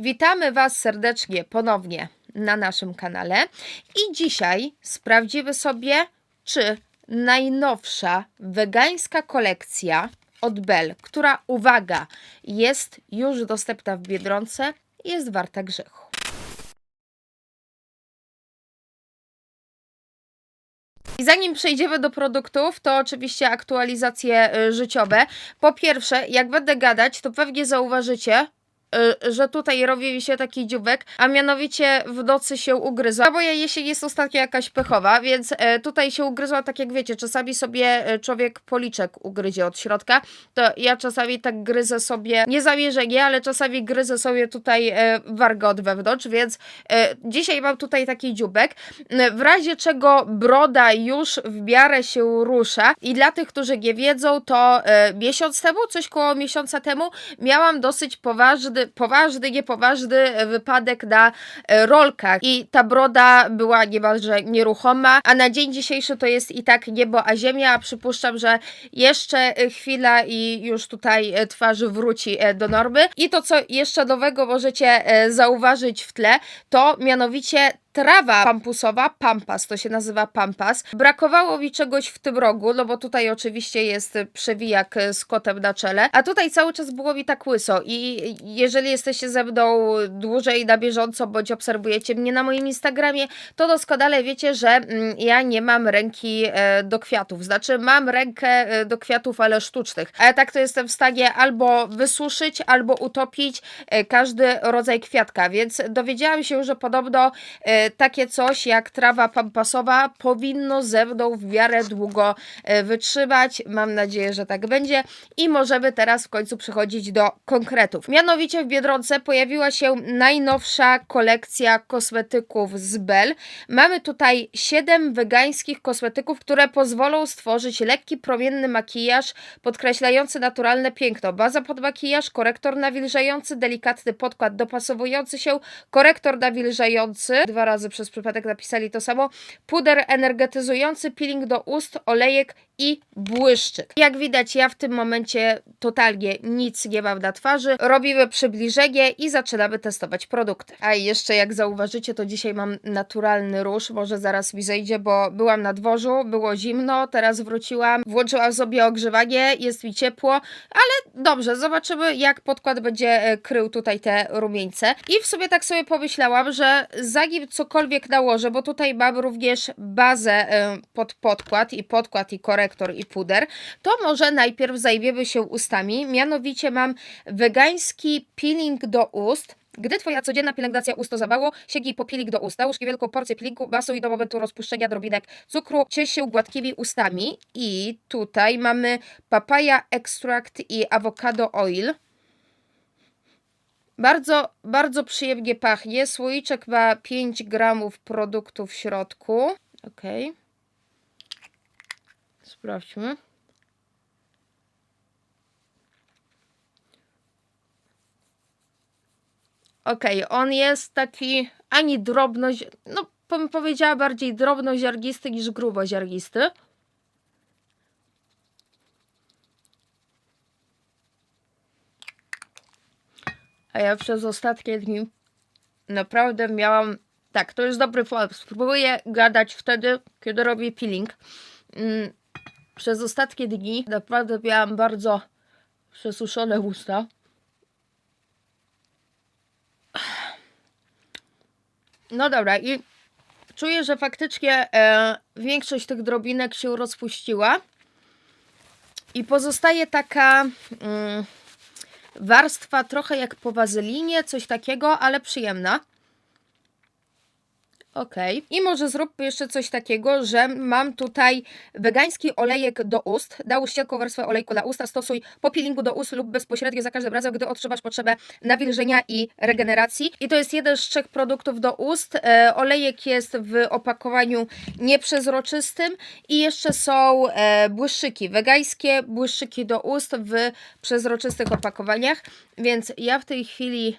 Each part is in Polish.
Witamy Was serdecznie ponownie na naszym kanale i dzisiaj sprawdzimy sobie, czy najnowsza wegańska kolekcja od Bell, która uwaga, jest już dostępna w Biedronce, jest warta grzechu. I zanim przejdziemy do produktów, to oczywiście aktualizacje y, życiowe. Po pierwsze, jak będę gadać, to pewnie zauważycie, że tutaj robi się taki dziubek, a mianowicie w nocy się ugryzła. Moja jesień jest ostatnio jakaś pechowa, więc e, tutaj się ugryzła, tak jak wiecie, czasami sobie e, człowiek policzek ugryzie od środka, to ja czasami tak gryzę sobie, nie zamierzenie, ale czasami gryzę sobie tutaj wargę od wewnątrz, więc dzisiaj mam tutaj taki dziubek, w razie czego broda już w miarę się rusza i dla tych, którzy nie wiedzą, to miesiąc temu, coś koło miesiąca temu, miałam dosyć poważny, poważny, niepoważny wypadek na e, rolkach i ta broda była niemalże nieruchoma, a na dzień dzisiejszy to jest i tak niebo a ziemia, przypuszczam, że jeszcze e, chwila i już tutaj e, twarz wróci do normy. I to, co jeszcze nowego możecie zauważyć w tle, to mianowicie trawa pampusowa, pampas, to się nazywa pampas. Brakowało mi czegoś w tym rogu, no bo tutaj oczywiście jest przewijak z kotem na czele, a tutaj cały czas było mi tak łyso i jeżeli jesteście ze mną dłużej na bieżąco, bądź obserwujecie mnie na moim Instagramie, to doskonale wiecie, że mm, ja nie mam ręki e, do kwiatów, znaczy mam rękę e, do kwiatów, ale sztucznych, ale tak to jestem w stanie albo wysuszyć, albo utopić e, każdy rodzaj kwiatka, więc dowiedziałam się, że podobno takie coś jak trawa pampasowa powinno ze mną w miarę długo e, wytrzymać. Mam nadzieję, że tak będzie i możemy teraz w końcu przechodzić do konkretów. Mianowicie w Biedronce pojawiła się najnowsza kolekcja kosmetyków z Bell. Mamy tutaj 7 wegańskich kosmetyków, które pozwolą stworzyć lekki, promienny makijaż podkreślający naturalne piękno. Baza pod makijaż, korektor nawilżający, delikatny podkład dopasowujący się, korektor nawilżający, dwa razy przez przypadek napisali to samo, puder energetyzujący, peeling do ust, olejek i błyszczyk. Jak widać, ja w tym momencie totalnie nic nie mam na twarzy. Robimy przybliżenie i zaczynamy testować produkty. A jeszcze jak zauważycie, to dzisiaj mam naturalny róż, może zaraz mi zejdzie, bo byłam na dworzu, było zimno, teraz wróciłam, włączyłam sobie ogrzewanie, jest mi ciepło, ale dobrze, zobaczymy jak podkład będzie e, krył tutaj te rumieńce. I w sumie tak sobie pomyślałam, że zanim cokolwiek nałożę, bo tutaj mam również bazę e, pod podkład i podkład i korektor i puder, to może najpierw zajmiemy się ustami. Mianowicie mam wegański peeling do ust. Gdy Twoja codzienna pielęgnacja ust zawało, sięgnij po peeling do ust. Nałóż niewielką porcję peelingu, masuj do momentu rozpuszczenia drobinek cukru, ciesz się gładkimi ustami. I tutaj mamy papaya extract i avocado oil. Bardzo, bardzo przyjemnie pachnie. Słoiczek ma 5 gramów produktu w środku. Ok. Sprawdźmy. Ok, on jest taki ani drobno, no powiedziała bardziej drobnoziarnisty niż gruboziarnisty. A ja przez ostatnie dni naprawdę miałam. Tak, to jest dobry pomysł. Spróbuję gadać wtedy, kiedy robię peeling. Mm, Przez ostatnie dni naprawdę miałam bardzo przesuszone usta. No dobra, i czuję, że faktycznie e, większość tych drobinek się rozpuściła. I pozostaje taka mm, warstwa trochę jak po wazelinie, coś takiego, ale przyjemna. Okej. I może zróbmy jeszcze coś takiego, że mam tutaj wegański olejek do ust. Dałóż cienką warstwę olejku na usta, stosuj po peelingu do ust lub bezpośrednio za każdym razem, gdy odczuwasz potrzebę nawilżenia i regeneracji. I to jest jeden z trzech produktów do ust. E, olejek jest w opakowaniu nieprzezroczystym i jeszcze są e, błyszczyki, wegańskie błyszczyki do ust w przezroczystych opakowaniach. Więc ja w tej chwili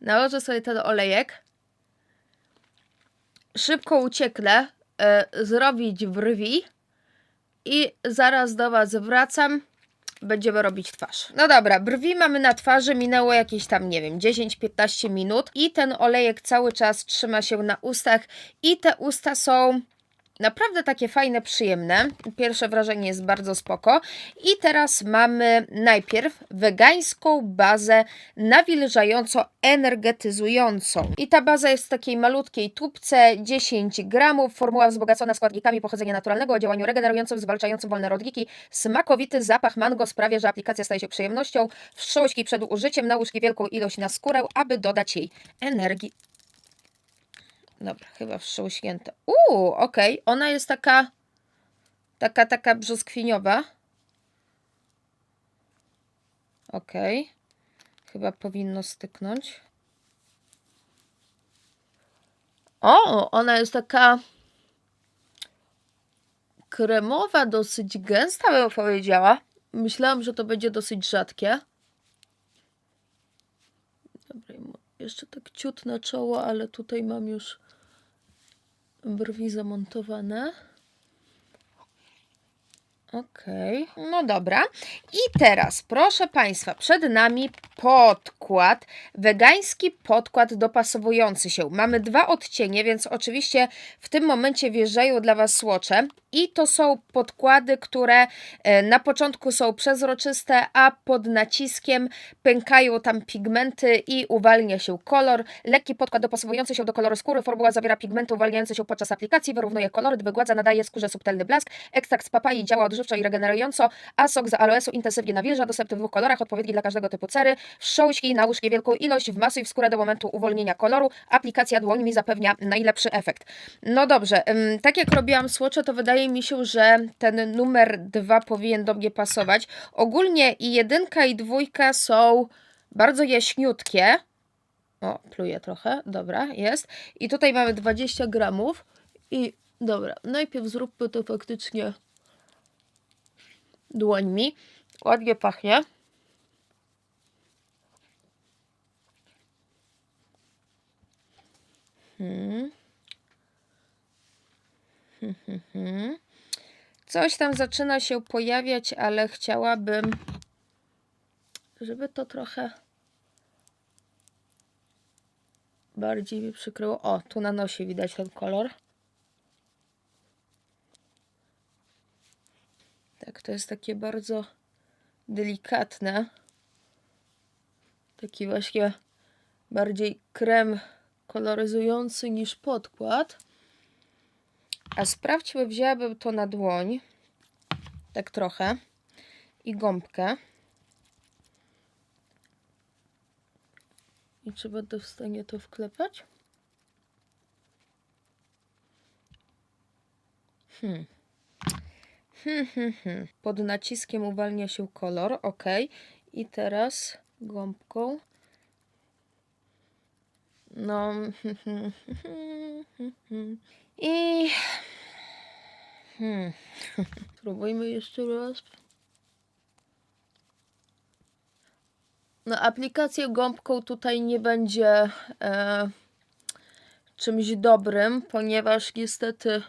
nałożę sobie ten olejek szybko ucieknę, e, zrobić brwi i zaraz do Was wracam będziemy robić twarz. No dobra, brwi mamy na twarzy, minęło jakieś tam, nie wiem, 10-15 minut i ten olejek cały czas trzyma się na ustach i te usta są naprawdę takie fajne, przyjemne. Pierwsze wrażenie jest bardzo spoko. I teraz mamy najpierw wegańską bazę nawilżająco-energetyzującą. I ta baza jest w takiej malutkiej tubce, 10 gramów, formuła wzbogacona składnikami pochodzenia naturalnego o działaniu regenerującym, zwalczającym wolne rodniki. Smakowity zapach mango sprawia, że aplikacja staje się przyjemnością. Wstrząśnij przed użyciem, nałóż niewielką ilość na skórę, aby dodać jej energii. Dobra, chyba wstrząśnięte. Uuu, okej. Ona jest taka, taka, taka brzoskwiniowa. Okej. Chyba powinno styknąć. O, ona jest taka kremowa, dosyć gęsta, bym powiedziała. Myślałam, że to będzie dosyć rzadkie. Dobra, jeszcze tak ciut na czoło, ale tutaj mam już brwi zamontowane. Okej, no dobra. I teraz, proszę Państwa, przed nami podkład, wegański podkład dopasowujący się. Mamy dwa odcienie, więc oczywiście w tym momencie wjeżdżają dla Was słocze. I to są podkłady, które e, na początku są przezroczyste, a pod naciskiem pękają tam pigmenty i uwalnia się kolor. Lekki podkład dopasowujący się do koloru skóry. Formuła zawiera pigmenty uwalniające się podczas aplikacji, wyrównuje koloryt, wygładza, nadaje skórze subtelny blask. Ekstrakt z papai działa odżywczo i regenerująco, a sok z aloesu intensywnie nawilża. Dostępny w dwóch kolorach, odpowiedni dla każdego typu cery. Wstrząśnij, nałóż niewielką ilość, wmasuj w skórę do momentu uwolnienia koloru. Aplikacja dłońmi zapewnia najlepszy efekt. No dobrze, tak jak robiłam słocze, to wydaje mi się, że ten numer dwa powinien do mnie pasować. Ogólnie i jedynka i dwójka są bardzo jaśniutkie. O, pluję trochę, dobra, jest. I tutaj mamy 20 gramów. I dobra, najpierw zróbmy to faktycznie dłońmi. Ładnie pachnie. Coś tam zaczyna się pojawiać, ale chciałabym, żeby to trochę bardziej mi przykryło. O, tu na nosie widać ten kolor. Tak, to jest takie bardzo delikatne. Taki właśnie bardziej krem koloryzujący niż podkład. A sprawdźmy, wzięłabym to na dłoń. Tak trochę. I gąbkę. I czy będę w stanie to wklepać? Hmm. Hmm, hmm, hmm. Pod naciskiem uwalnia się kolor. Ok. I teraz gąbką. No. I. Hmm. Spróbujmy jeszcze raz. No, aplikację gąbką tutaj nie będzie e, czymś dobrym, ponieważ niestety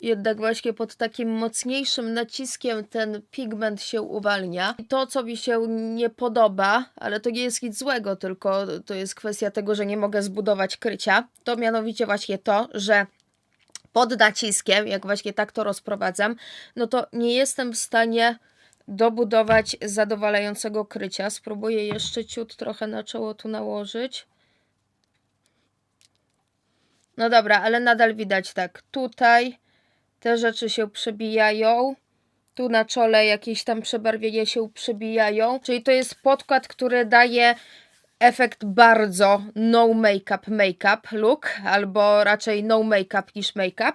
jednak właśnie pod takim mocniejszym naciskiem ten pigment się uwalnia. I to, co mi się nie podoba, ale to nie jest nic złego, tylko to jest kwestia tego, że nie mogę zbudować krycia, to mianowicie właśnie to, że pod naciskiem, jak właśnie tak to rozprowadzam, no to nie jestem w stanie dobudować zadowalającego krycia. Spróbuję jeszcze ciut trochę na czoło tu nałożyć. No dobra, ale nadal widać tak. Tutaj te rzeczy się przebijają. Tu na czole jakieś tam przebarwienia się przebijają. Czyli to jest podkład, który daje efekt bardzo no make-up make-up look, albo raczej no make-up niż make-up.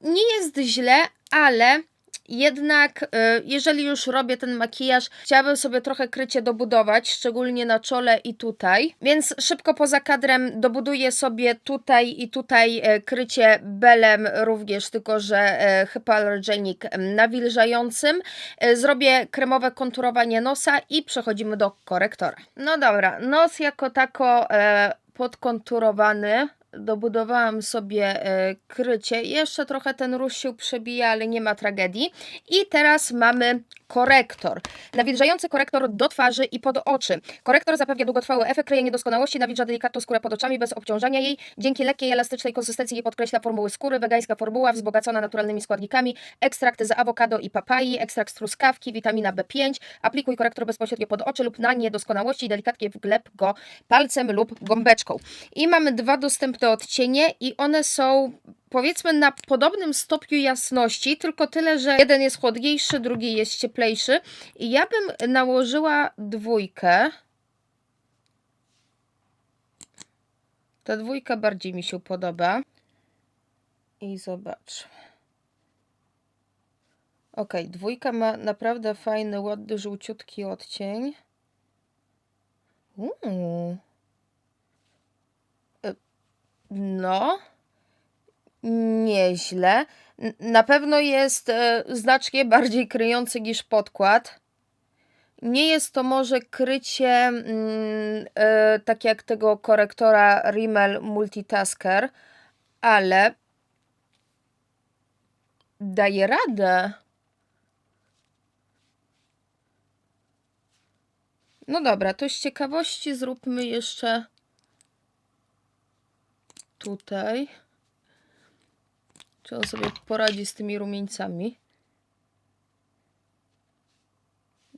Nie jest źle, ale jednak y, jeżeli już robię ten makijaż, chciałabym sobie trochę krycie dobudować, szczególnie na czole i tutaj. Więc szybko poza kadrem dobuduję sobie tutaj i tutaj e, krycie belem również, tylko że e, hypoallergenic nawilżającym. E, Zrobię kremowe konturowanie nosa i przechodzimy do korektora. No dobra, nos jako tako e, podkonturowany. Dobudowałam sobie e, krycie. Jeszcze trochę ten róż przebija, ale nie ma tragedii. I teraz mamy korektor. Nawilżający korektor do twarzy i pod oczy. Korektor zapewnia długotrwały efekt kryje niedoskonałości, nawilża delikatną skórę pod oczami bez obciążania jej. Dzięki lekkiej, elastycznej konsystencji podkreśla formuły skóry. Wegańska formuła wzbogacona naturalnymi składnikami. Ekstrakt z awokado i papai, ekstrakt z truskawki, witamina B5. Aplikuj korektor bezpośrednio pod oczy lub na niedoskonałości i delikatnie wgleb go palcem lub gąbeczką. I mamy dwa dostępne odcienie i one są powiedzmy na podobnym stopniu jasności, tylko tyle, że jeden jest chłodniejszy, drugi jest cieplejszy. I ja bym nałożyła dwójkę. Ta dwójka bardziej mi się podoba. I zobacz. Ok, dwójka ma naprawdę fajny, ładny, żółciutki odcień. Uuu. E, No, nieźle. Na pewno jest e, znacznie bardziej kryjący niż podkład. Nie jest to może krycie mm, e, tak jak tego korektora Rimmel Multitasker, ale daje radę. No dobra, to z ciekawości zróbmy jeszcze tutaj. Czy on sobie poradzi z tymi rumieńcami?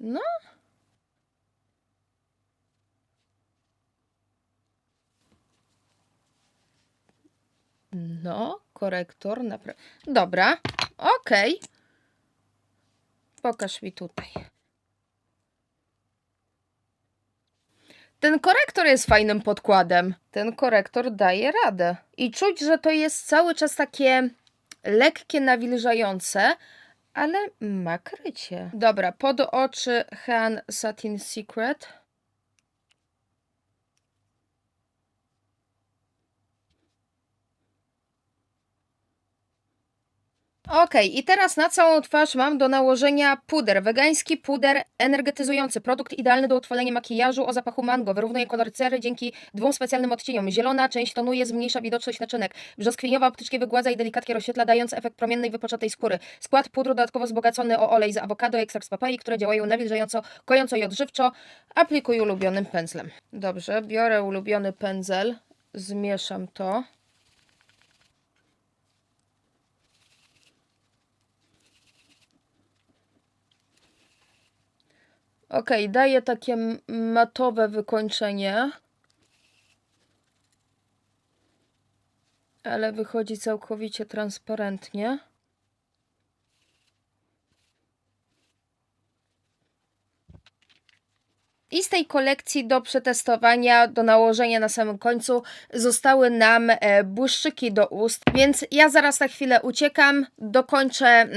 No. No, korektor. Napra- Dobra, okej. Pokaż mi tutaj. Ten korektor jest fajnym podkładem. Ten korektor daje radę. I czuć, że to jest cały czas takie lekkie, nawilżające, ale ma krycie. Dobra, pod oczy Han Satin Secret. Okej, i teraz na całą twarz mam do nałożenia puder. Wegański puder energetyzujący. Produkt idealny do utrwalenia makijażu o zapachu mango. Wyrównuje kolor cery dzięki dwóm specjalnym odcieniom. Zielona część tonuje, zmniejsza widoczność naczynek. Brzoskwiniowa optycznie wygładza i delikatnie rozświetla, dając efekt promiennej, wypoczatej skóry. Skład pudru dodatkowo wzbogacony o olej z awokado i ekstrakt z papai, które działają nawilżająco, kojąco i odżywczo. Aplikuję ulubionym pędzlem. Dobrze, biorę ulubiony pędzel, zmieszam to. Ok, daję takie matowe wykończenie. Ale wychodzi całkowicie transparentnie. I z tej kolekcji do przetestowania, do nałożenia na samym końcu zostały nam e, błyszczyki do ust, więc ja zaraz na chwilę uciekam, dokończę mm,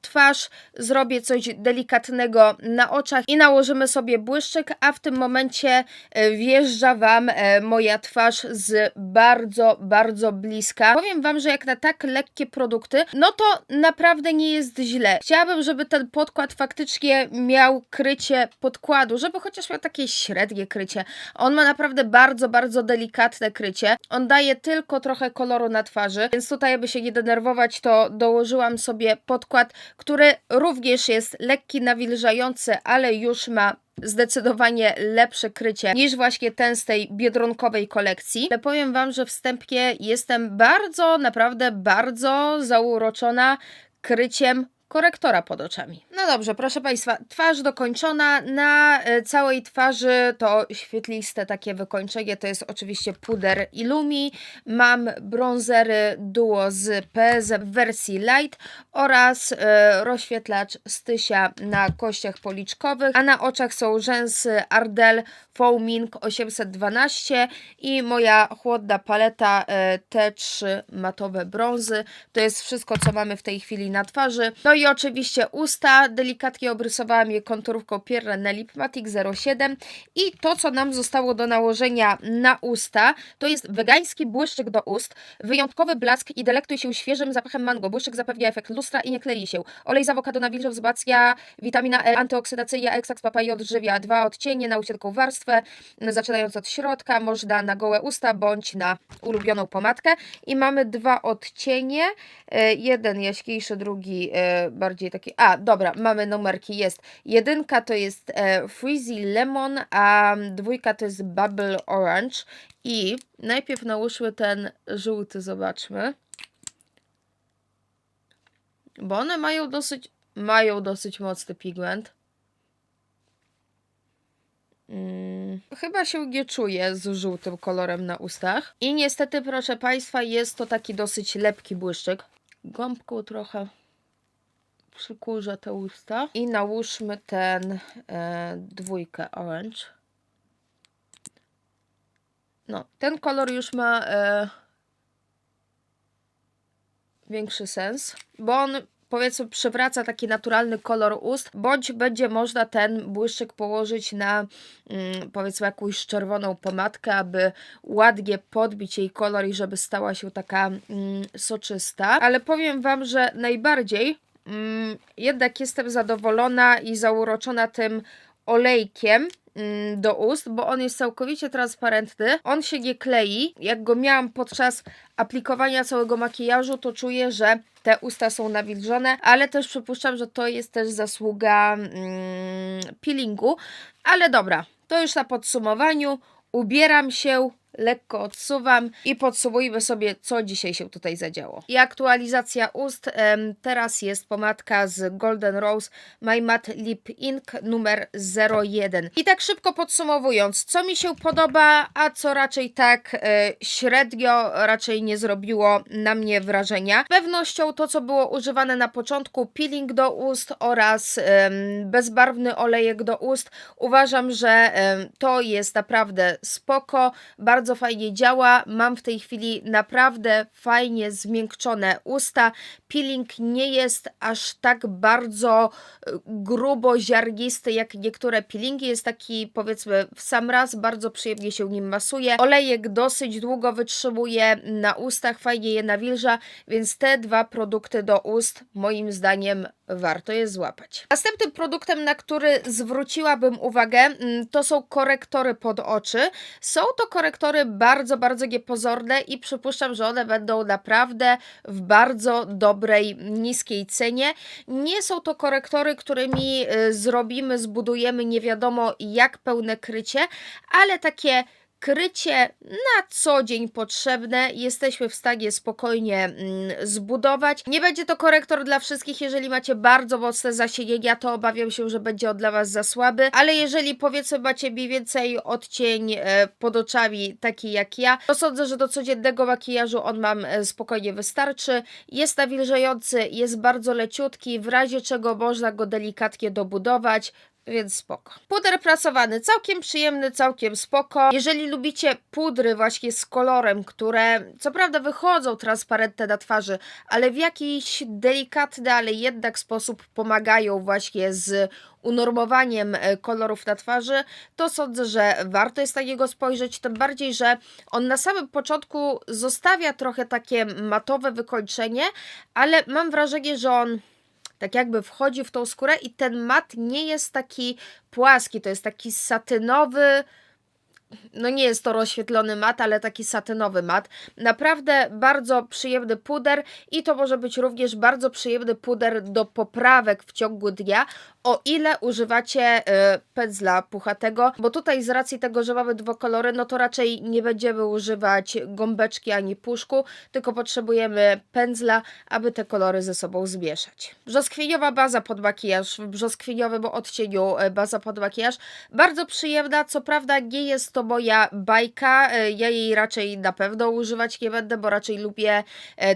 twarz, zrobię coś delikatnego na oczach i nałożymy sobie błyszczyk, a w tym momencie e, wjeżdża Wam e, moja twarz z bardzo, bardzo bliska. Powiem Wam, że jak na tak lekkie produkty, no to naprawdę nie jest źle. Chciałabym, żeby ten podkład faktycznie miał krycie podkładu, żeby chociaż miał takie średnie krycie. On ma naprawdę bardzo, bardzo delikatne krycie. On daje tylko trochę koloru na twarzy, więc tutaj, aby się nie denerwować, to dołożyłam sobie podkład, który również jest lekki, nawilżający, ale już ma zdecydowanie lepsze krycie niż właśnie ten z tej biedronkowej kolekcji. Ale powiem Wam, że wstępnie jestem bardzo, naprawdę bardzo zauroczona kryciem korektora pod oczami. No dobrze, proszę Państwa, twarz dokończona. Na e, całej twarzy to świetliste takie wykończenie, to jest oczywiście puder Illumi. Mam bronzery duo z PZ w wersji light oraz e, rozświetlacz Stysia na kościach policzkowych, a na oczach są rzęsy Ardell Foaming 812 i moja chłodna paleta e, T3 matowe brązy. To jest wszystko, co mamy w tej chwili na twarzy. No i oczywiście usta, delikatnie obrysowałam je konturówką Pierre Lip Matic 07 i to, co nam zostało do nałożenia na usta, to jest wegański błyszczyk do ust, wyjątkowy blask i delektuj się świeżym zapachem mango. Błyszczyk zapewnia efekt lustra i nie klei się. Olej z awokado nawilża, wzmacnia, witamina E antyoksydacyjna, ekstrakt papai odżywia, dwa odcienie na uciętą warstwę, zaczynając od środka, można na gołe usta bądź na ulubioną pomadkę i mamy dwa odcienie, e, jeden jaśniejszy, drugi e, bardziej taki. A, dobra, mamy numerki. Jest jedynka to jest e, Frizzy Lemon, a dwójka to jest Bubble Orange. I najpierw nałóżmy ten żółty, zobaczmy. Bo one mają dosyć, mają dosyć mocny pigment. Mm, chyba się nie czuję z żółtym kolorem na ustach. I niestety, proszę Państwa, jest to taki dosyć lepki błyszczyk. Gąbką trochę przykurzę te usta. I nałóżmy ten e, dwójkę orange. No, ten kolor już ma e, większy sens, bo on powiedzmy przywraca taki naturalny kolor ust, bądź będzie można ten błyszczyk położyć na mm, powiedzmy jakąś czerwoną pomadkę, aby ładnie podbić jej kolor i żeby stała się taka mm, soczysta. Ale powiem Wam, że najbardziej jednak jestem zadowolona i zauroczona tym olejkiem mm, do ust, bo on jest całkowicie transparentny. On się nie klei. Jak go miałam podczas aplikowania całego makijażu, to czuję, że te usta są nawilżone, ale też przypuszczam, że to jest też zasługa mm, peelingu. Ale dobra, to już na podsumowaniu. Ubieram się, lekko odsuwam i podsumujmy sobie, co dzisiaj się tutaj zadziało. I aktualizacja ust. Teraz jest pomadka z Golden Rose My Matte Lip Ink numer 01. I tak szybko podsumowując, co mi się podoba, a co raczej tak e, średnio, raczej nie zrobiło na mnie wrażenia. Pewnością to, co było używane na początku, peeling do ust oraz bezbarwny olejek do ust, uważam, że to jest naprawdę spoko, bardzo fajnie działa. Mam w tej chwili naprawdę fajnie zmiękczone usta. Peeling nie jest aż tak bardzo e, grubo ziarnisty jak niektóre peelingi. Jest taki powiedzmy w sam raz, bardzo przyjemnie się nim masuje. Olejek dosyć długo wytrzymuje na ustach, fajnie je nawilża, więc te dwa produkty do ust moim zdaniem warto je złapać. Następnym produktem, na który zwróciłabym uwagę, mm, to są korektory pod oczy. Są to korektory bardzo, bardzo niepozorne i przypuszczam, że one będą naprawdę w bardzo dobrej, niskiej cenie. Nie są to korektory, którymi y, zrobimy, zbudujemy nie wiadomo jak pełne krycie, ale takie krycie na co dzień potrzebne. Jesteśmy w stanie spokojnie mm, zbudować. Nie będzie to korektor dla wszystkich, jeżeli macie bardzo mocne zasienienia, to obawiam się, że będzie on dla Was za słaby, ale jeżeli powiedzmy macie mniej więcej odcień e, pod oczami taki jak ja, to sądzę, że do codziennego makijażu on Wam e, spokojnie wystarczy. Jest nawilżający, jest bardzo leciutki, w razie czego można go delikatnie dobudować, więc spoko. Puder prasowany, całkiem przyjemny, całkiem spoko. Jeżeli lubicie pudry właśnie z kolorem, które co prawda wychodzą transparentne na twarzy, ale w jakiś delikatny, ale jednak sposób pomagają właśnie z unormowaniem e, kolorów na twarzy, to sądzę, że warto jest na niego spojrzeć, tym bardziej, że on na samym początku zostawia trochę takie matowe wykończenie, ale mam wrażenie, że on tak jakby wchodzi w tą skórę i ten mat nie jest taki płaski, to jest taki satynowy, no nie jest to rozświetlony mat, ale taki satynowy mat. Naprawdę bardzo przyjemny puder i to może być również bardzo przyjemny puder do poprawek w ciągu dnia, o ile używacie y, pędzla puchatego, bo tutaj z racji tego, że mamy dwa kolory, no to raczej nie będziemy używać gąbeczki ani puszku, tylko potrzebujemy pędzla, aby te kolory ze sobą zmieszać. Brzoskwiniowa baza pod makijaż, w brzoskwiniowym odcieniu y, baza pod makijaż, bardzo przyjemna, co prawda nie jest to moja bajka, y, ja jej raczej na pewno używać nie będę, bo raczej lubię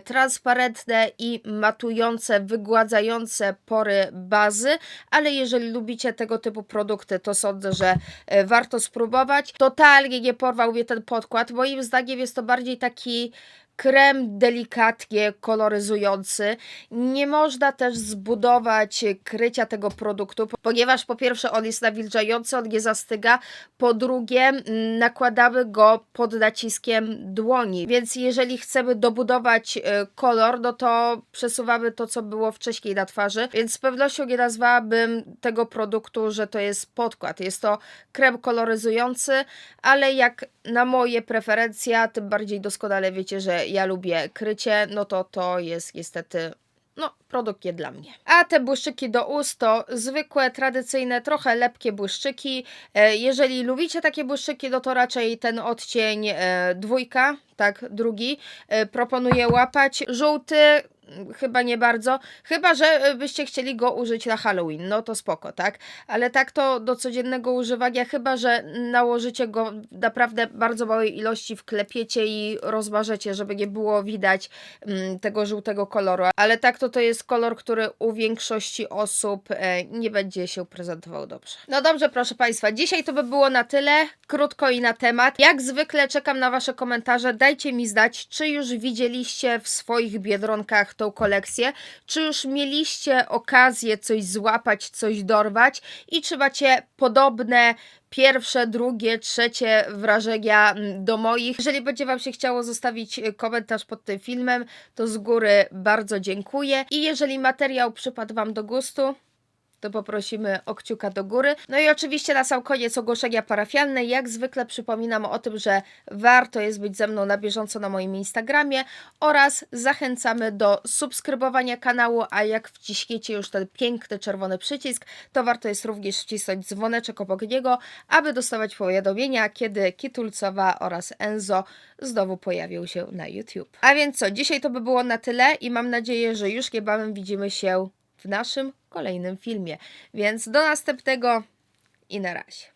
transparentne i matujące, wygładzające pory bazy, ale jeżeli lubicie tego typu produkty, to sądzę, że e, warto spróbować. Totalnie nie porwał mnie ten podkład. Moim zdaniem jest to bardziej taki krem delikatnie koloryzujący. Nie można też zbudować krycia tego produktu, ponieważ po pierwsze on jest nawilżający, on nie zastyga, po drugie nakładamy go pod naciskiem dłoni, więc jeżeli chcemy dobudować e, kolor, no to przesuwamy to, co było wcześniej na twarzy, więc z pewnością nie nazwałabym tego produktu, że to jest podkład. Jest to krem koloryzujący, ale jak na moje preferencje, tym bardziej doskonale wiecie, że ja lubię krycie, no to to jest niestety no, produkt nie dla mnie. A te błyszczyki do ust to zwykłe, tradycyjne, trochę lepkie błyszczyki. E, Jeżeli lubicie takie błyszczyki, no to raczej ten odcień e, dwójka, tak, drugi, e, proponuję łapać. Żółty chyba nie bardzo, chyba że e, byście chcieli go użyć na Halloween, no to spoko, tak? Ale tak to do codziennego używania, chyba że nałożycie go naprawdę bardzo małej ilości, wklepiecie i rozmarzecie, żeby nie było widać mm, tego żółtego koloru. Ale tak to to jest kolor, który u większości osób e, nie będzie się prezentował dobrze. No dobrze, proszę Państwa, dzisiaj to by było na tyle, krótko i na temat. Jak zwykle czekam na Wasze komentarze, dajcie mi znać, czy już widzieliście w swoich biedronkach tą kolekcję, czy już mieliście okazję coś złapać, coś dorwać i czy macie podobne pierwsze, drugie, trzecie wrażenia mm, do moich. Jeżeli będzie Wam się chciało zostawić y, komentarz pod tym filmem, to z góry bardzo dziękuję. I jeżeli materiał przypadł Wam do gustu, to poprosimy o kciuka do góry. No i oczywiście na sam koniec ogłoszenia parafialne. Jak zwykle przypominam o tym, że warto jest być ze mną na bieżąco na moim Instagramie oraz zachęcamy do subskrybowania kanału, a jak wciśniecie już ten piękny czerwony przycisk, to warto jest również wcisnąć dzwoneczek obok niego, aby dostawać powiadomienia, kiedy Kitulcowa oraz Enzo znowu pojawią się na YouTube. A więc co, dzisiaj to by było na tyle i mam nadzieję, że już niebawem widzimy się w naszym kolejnym filmie. Więc do następnego i na razie.